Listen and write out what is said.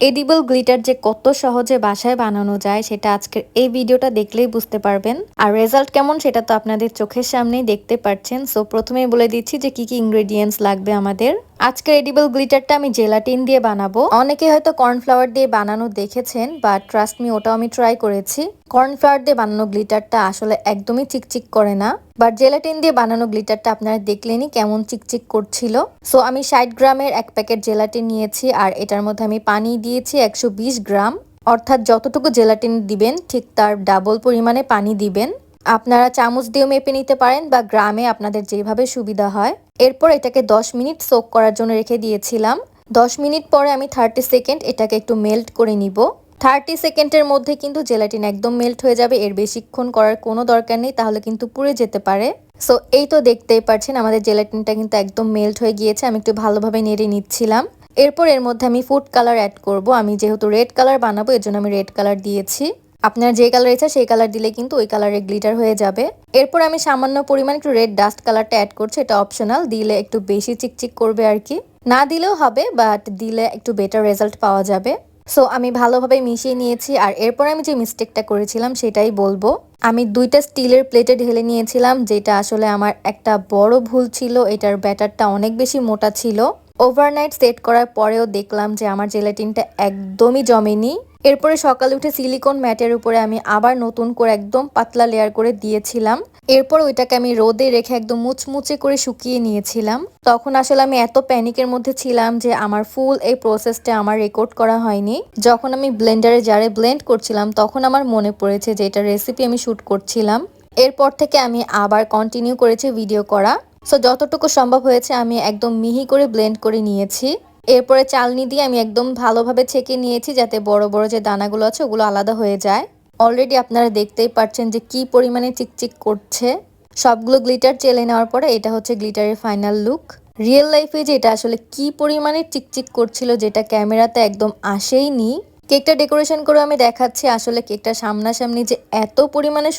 Edible glitter যে কত সহজে বাসায় বানানো যায় সেটা আজকের এই ভিডিওটা দেখলেই বুঝতে পারবেন। আর রেজাল্ট কেমন সেটা তো আপনাদের চোখের সামনেই দেখতে পাচ্ছেন। সো প্রথমেই বলে দিচ্ছি যে কি কি ইনগ্রেডিয়েন্টস লাগবে আমাদের। আজকের এডিবল গ্লিটারটা আমি জেলাটিন দিয়ে বানাবো। অনেকে হয়তো কর্নফ্লাওয়ার দিয়ে বানানো দেখেছেন বা ট্রাস্ট মি ওটাও আমি ট্রাই করেছি। কর্নফ্লাওয়ার দিয়ে বানানো গ্লিটারটা আসলে একদমই চিকচিক করে না বাট জেলাটিন দিয়ে বানানো গ্লিটারটা আপনারা দেখলেনই কেমন চিকচিক করছিল। সো আমি ষাট গ্রামের এক প্যাকেট জেলাটিন নিয়েছি আর এটার মধ্যে আমি পানি দিয়েছি একশো বিশ গ্রাম। অর্থাৎ যতটুকু জেলাটিন দিবেন, ঠিক তার ডাবল পরিমাণে পানি দিবেন। আপনারা চামচ দিয়েও মেপে নিতে পারেন বা গ্রামে আপনাদের যেভাবে সুবিধা হয়। এরপর এটাকে 10 মিনিট সোক করার জন্য রেখে দিয়েছিলাম। 10 মিনিট পরে আমি থার্টি সেকেন্ড এটাকে একটু মেল্ট করে নিব। থার্টি সেকেন্ডের মধ্যে কিন্তু জেলাটিন একদম মেল্ট হয়ে যাবে। এর বেশিক্ষণ করার কোনো দরকার নেই, তাহলে কিন্তু পুড়ে যেতে পারে। সো এই তো দেখতেই পাচ্ছেন, আমাদের জেলাটিনটা কিন্তু একদম মেল্ট হয়ে গিয়েছে। আমি একটু ভালোভাবে নেড়ে নিচ্ছিলাম। এরপর এর মধ্যে আমি ফুড কালার অ্যাড করব। আমি যেহেতু রেড কালার বানাবো, এর জন্য আমি রেড কালার দিয়েছি। আপনার যে কালার ইচ্ছা, সেই কালার দিলে কিন্তু ওই কালারে গ্লিটার হয়ে যাবে। এরপর আমি সামান্য পরিমাণ একটু রেড ডাস্ট কালারটা অ্যাড করছি, এটা অপশনাল দিলে একটু বেশি চিকচিক করবে আর কি। না দিলেও হবে বাট দিলে একটু বেটার রেজাল্ট পাওয়া যাবে। সো আমি ভালোভাবে মিশিয়ে নিয়েছি আর এরপর আমি যে মিস্টেকটা করেছিলাম সেটাই বলব। আমি দুইটা স্টিলের প্লেটে ঢেলে নিয়েছিলাম, যেটা আসলে আমার একটা বড় ভুল ছিল, এটার ব্যাটারটা অনেক বেশি মোটা ছিল। ওভারনাইট সেট করার পরেও দেখলাম যে আমার জেলাটিনটা একদমই জমেনি। এরপরে সকালে উঠে সিলিকন ম্যাটের উপরে আমি আবার নতুন করে একদম পাতলা লেয়ার করে দিয়েছিলাম। এরপর ওইটাকে আমি রোদে রেখে একদম মুচমুচে করে শুকিয়ে নিয়েছিলাম। তখন আসলে আমি এত প্যানিকের মধ্যে ছিলাম যে আমার ফুল এই প্রসেসটা আমার রেকর্ড করা হয়নি। যখন আমি ব্লেন্ডারে জারে ব্লেন্ড করছিলাম, তখন আমার মনে পড়েছে যে এটা রেসিপি আমি শ্যুট করছিলাম। এরপর থেকে আমি আবার কন্টিনিউ করেছি ভিডিও করা। সো যতটুকু সম্ভব হয়েছে, আমি একদম মিহি করে ব্লেন্ড করে নিয়েছি। এরপরে চালনি দিয়ে আমি একদম ভালোভাবে ছেঁকে নিয়েছি যাতে বড় বড় যে দানাগুলো আছে, ওগুলো আলাদা হয়ে যায়। অলরেডি আপনারা দেখতেই পাচ্ছেন যে কি পরিমাণে চিকচিক করছে। সবগুলো গ্লিটার চেলে নেওয়ার পরে এটা হচ্ছে গ্লিটারের ফাইনাল লুক রিয়েল লাইফে যে এটা আসলে কি পরিমাণে চিকচিক করছিল, যেটা ক্যামেরাতে একদম আসেইনি কেকটা ডেকোরেশন করে আমি দেখাচ্ছি, আসলে কেকটা সামনাসামনি যে এত পরিমাণে